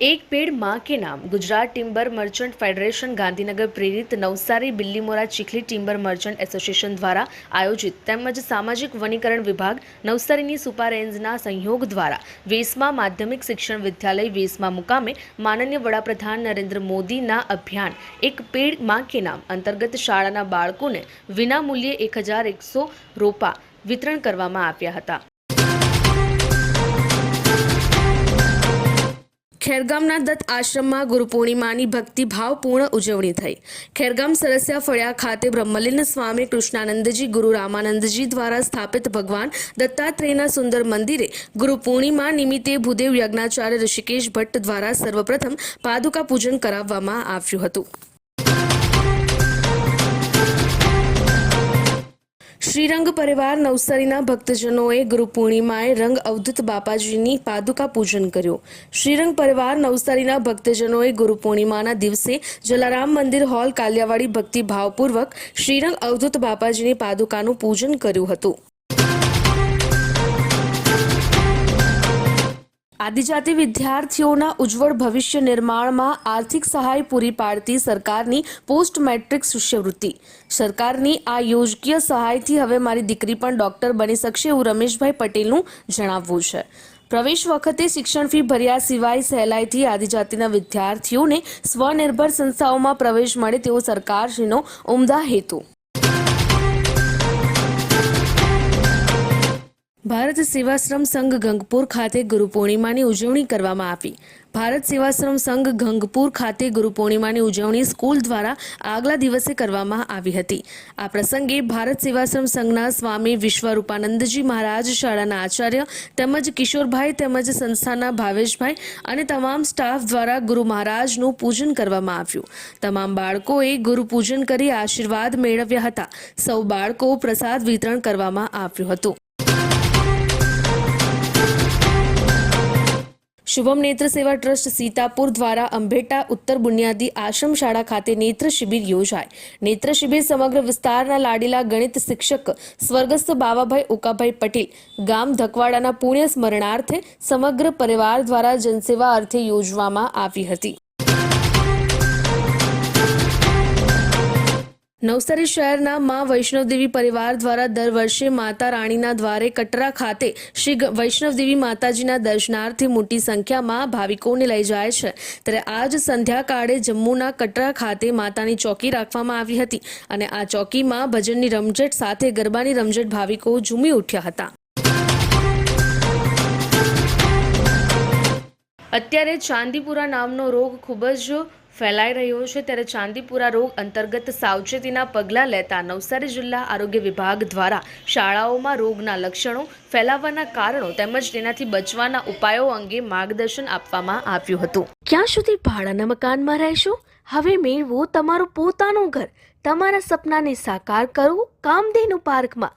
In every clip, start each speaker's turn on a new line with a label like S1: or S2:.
S1: એક પેડમાં કે નામ. Gujarat timber merchant federation Gandhinagar પ્રેરિત Navsari Billimora Chikhli timber merchant association દ્વારા આયોજિત તેમજ સામાજિક વનીકરણ વિભાગ નવસારીની સુપા રેન્જના સંયોગ દ્વારા વેસમા માધ્યમિક શિક્ષણ વિદ્યાલય વેસમા મુકામે માનનીય વડાપ્રધાન નરેન્દ્ર મોદીના અભિયાન એક પેડમાં કે નામ અંતર્ગત શાળાના બાળકોને વિનામૂલ્યે એક હજાર એકસો રોપા વિતરણ કરવામાં આવ્યા હતા. ખેરગામના દત્ત આશ્રમમાં ગુરુ પૂર્ણિમાની ભક્તિભાવપૂર્ણ ઉજવણી થઈ. ખેરગામ સરસ્યા ફળિયા ખાતે બ્રહ્મલીન સ્વામી કૃષ્ણાનંદજી, ગુરુ રામાનંદજી દ્વારા સ્થાપિત ભગવાન દત્તાત્રેયના સુંદર મંદિરે ગુરુ પૂર્ણિમા નિમિત્તે ભૂદેવ યજ્ઞાચાર્ય ઋષિકેશ ભટ્ટ દ્વારા સર્વપ્રથમ પાદુકા પૂજન કરાવવામાં આવ્યું હતું. શ્રીરંગ પરિવાર નવસારીના ભક્તજનોએ ગુરુ પૂર્ણિમાએ રંગ અવધૂત બાપાજીની પાદુકા પૂજન કર્યું. શ્રીરંગ પરિવાર નવસારીના ભક્તજનોએ ગુરુ પૂર્ણિમાના દિવસે જલારામ મંદિર હોલ કાલિયાવાડી ભક્તિ ભાવપૂર્વક શ્રીરંગ અવધૂત બાપાજીની પાદુકાનું પૂજન કર્યું હતું. આદિજાતિ વિદ્યાર્થીઓના ઉજ્જવળ ભવિષ્ય નિર્માણમાં આર્થિક સહાય પૂરી પાડતી સરકારની પોસ્ટ મેટ્રિક શિષ્યવૃત્તિ. સરકારની આ યોજકીય સહાયથી હવે મારી દીકરી પણ ડોક્ટર બની શકશે એવું રમેશભાઈ પટેલનું જણાવવું છે. પ્રવેશ વખતે શિક્ષણ ફી ભર્યા સિવાય સહેલાઈથી આદિજાતિના વિદ્યાર્થીઓને સ્વનિર્ભર સંસ્થાઓમાં પ્રવેશ મળે તેવો સરકારશ્રીનો ઉમદા હેતુ. ભારત સેવાશ્રમ સંઘ ગંગપુર ખાતે ગુરુ પૂર્ણિમાની ઉજવણી કરવામાં આવી. ભારત સેવાશ્રમ સંઘ ગંગપુર ખાતે ગુરુ પૂર્ણિમાની ઉજવણી સ્કૂલ દ્વારા આગલા દિવસે કરવામાં આવી હતી. આ પ્રસંગે ભારત સેવાશ્રમ સંઘના સ્વામી વિશ્વરૂપાનંદજી મહારાજ, શાળાના આચાર્ય તેમજ કિશોરભાઈ તેમજ સંસ્થાના ભાવેશભાઈ અને તમામ સ્ટાફ દ્વારા ગુરુ મહારાજનું પૂજન કરવામાં આવ્યું. તમામ બાળકોએ ગુરુ પૂજન કરી આશીર્વાદ મેળવ્યા હતા. સૌ બાળકો પ્રસાદ વિતરણ કરવામાં આવ્યું હતું. શુભમ નેત્ર સેવા ટ્રસ્ટ સીતાપુર દ્વારા અંભેટા ઉત્તર બુનિયાદી આશ્રમ શાળા ખાતે નેત્ર શિબિર યોજાય. નેત્ર શિબિર સમગ્ર વિસ્તારના લાડીલા ગણિત શિક્ષક સ્વર્ગસ્થ બાવાભાઈ ઉકાભાઈ પટેલ ગામ ધકવાડાના પુણ્ય સ્મરણાર્થે સમગ્ર પરિવાર દ્વારા જનસેવા અર્થે યોજવામાં આવી હતી. નવસારી શહેરના મા વૈષ્ણવદેવી પરિવાર દ્વારા દર વર્ષે માતા રાણીના દ્વારે કટરા ખાતે શ્રી વૈષ્ણવદેવી માતાજીના દર્શનાર્થે મોટી સંખ્યામાં ભાવિકોને લઈ જાય છે. ત્યારે આજ સંધ્યાકાળે જમ્મુના કટરા ખાતે માતાની ચોકી રાખવામાં આવી હતી અને આ ચોકીમાં ભજનની રમઝટ સાથે ગરબાની રમઝટ ભાવિકો ઝૂમી ઉઠ્યા હતા. અત્યારે ચાંદીપુરા નામનો રોગ ખૂબ જ ફેલાઈ રહ્યો છે ત્યારે ચાંદીપુરા રોગ અંતર્ગત સાવચેતીના પગલાં લેતા નવસારી જિલ્લા આરોગ્ય વિભાગ દ્વારા શાળાઓમાં રોગના લક્ષણો ફેલાવાના કારણો તેમજ તેનાથી બચવાના ઉપાયો અંગે માર્ગદર્શન આપવામાં આવ્યું હતું. ક્યાં સુધી ભાડાના મકાનમાં રહેશો? હવે મેળવો તમારું પોતાનું ઘર. તમારા સપનાને સાકાર કરો કામધેનુ પાર્કમાં.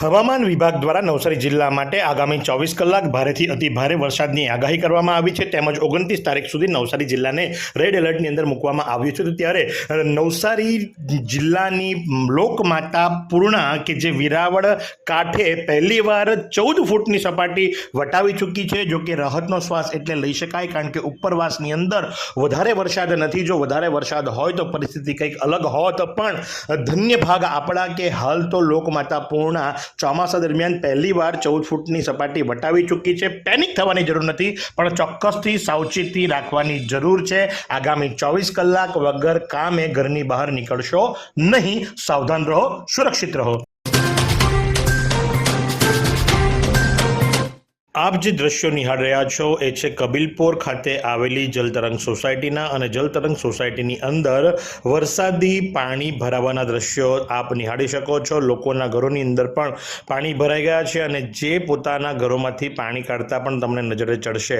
S2: હવામાન વિભાગ દ્વારા નવસારી જિલ્લા માટે આગામી ચોવીસ કલાક ભારેથી અતિ ભારે વરસાદની આગાહી કરવામાં આવી છે. તેમજ ઓગણત્રીસ તારીખ સુધી નવસારી જિલ્લાને રેડ એલર્ટની અંદર મૂકવામાં આવ્યું છે. ત્યારે નવસારી જિલ્લાની લોકમાતા પૂર્ણા કે જે વિરાવળ કાંઠે પહેલીવાર ચૌદ ફૂટની સપાટી વટાવી ચૂકી છે. જો કે રાહતનો શ્વાસ એટલે લઈ શકાય, કારણ કે ઉપરવાસની અંદર વધારે વરસાદ નથી. જો વધારે વરસાદ હોય તો પરિસ્થિતિ કંઈક અલગ હોત. પણ ધન્ય ભાગ આપણા કે હાલ તો લોકમાતા પૂર્ણા ચોમાસા દરમિયાન પહેલીવાર ચૌદ ફૂટની સપાટી વટાવી ચૂકી છે. પેનિક થવાની જરૂર નથી, પણ ચોક્કસથી સાવચેતી રાખવાની જરૂર છે. આગામી ચોવીસ કલાક વગર કામે ઘરની બહાર નીકળશો નહીં. સાવધાન રહો, સુરક્ષિત રહો. આપ જે દ્રશ્યો નિહાળ રહ્યા છો એ છે કબીલપોર ખાતે આવેલી જલતરંગ સોસાયટીના અને જલતરંગ સોસાયટીની અંદર વરસાદી પાણી ભરાવાના દ્રશ્યો આપ નિહાળી શકો છો. લોકોના ઘરોની અંદર પણ પાણી ભરાઈ ગયા છે અને જે પોતાના ઘરોમાંથી પાણી કાઢતા પણ તમને નજરે ચડશે.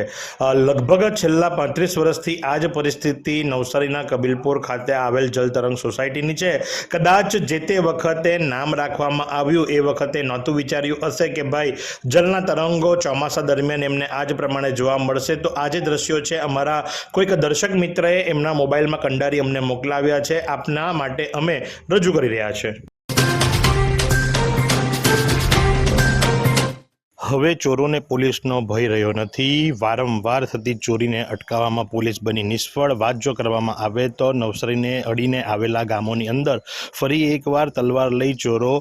S2: લગભગ છેલ્લા પાંત્રીસ વર્ષથી આ જ પરિસ્થિતિ નવસારીના કબીલપોર ખાતે આવેલ જલતરંગ સોસાયટીની છે. કદાચ જે તે વખતે નામ રાખવામાં આવ્યું એ વખતે નહોતું વિચાર્યું હશે કે ભાઈ જલના તરંગો ચોમાસા દરમિયાન એમને આ જ પ્રમાણે જોવા મળશે. તો આ જે દ્રશ્યો છે, અમારા કોઈક દર્શક મિત્રએ એમના મોબાઈલમાં કંડારી અમને મોકલાવ્યા છે. આપના માટે અમે રજૂ કરી રહ્યા છે હવે ચોરોને પોલીસનો ભય રહ્યો નથી. વારંવાર થતી ચોરીને અટકાવવામાં પોલીસ બની નિષ્ફળ. વાત જો કરવામાં આવે તો નવસારીને અડીને આવેલા ગામોની અંદર ફરી એકવાર તલવાર લઈ ચોરો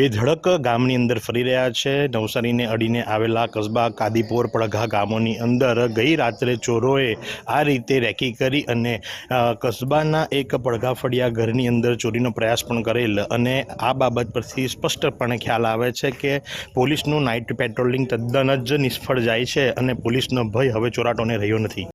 S2: બેધડક ગામની અંદર ફરી રહ્યા છે. નવસારીને અડીને આવેલા કસ્બા, કાદીપોર પડઘા ગામોની અંદર ગઈ રાત્રે ચોરોએ આ રીતે રેકી કરી અને કસ્બાના એક પડઘા ફળિયા ઘરની અંદર ચોરીનો પ્રયાસ પણ કરેલ. અને આ બાબત પરથી સ્પષ્ટપણે ખ્યાલ આવે છે કે પોલીસનું નાઇટ પેટ્રોલિંગ તદ્દન જ નિષ્ફળ જાય છે અને પોલીસનો ભય હવે ચોરાટોને રહ્યો નથી.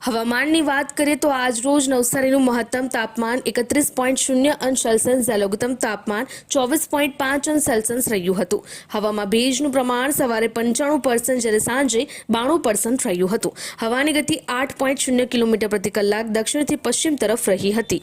S1: હવામાનની વાત કરીએ તો આજ રોજ નવસારીનું મહત્તમ તાપમાન એકત્રીસ પોઈન્ટ શૂન્ય અંશ સેલ્સિયસ લઘુત્તમ તાપમાન ચોવીસ પોઈન્ટ પાંચ અંશ સેલ્સિયસ રહ્યું હતું. હવામાં ભેજનું પ્રમાણ સવારે પંચાણું પર્સન્ટ જ્યારે સાંજે બાણું પર્સન્ટ રહ્યું હતું. હવાની ગતિ આઠ પોઈન્ટ શૂન્ય કિલોમીટર પ્રતિ કલાક દક્ષિણથી પશ્ચિમ તરફ રહી હતી.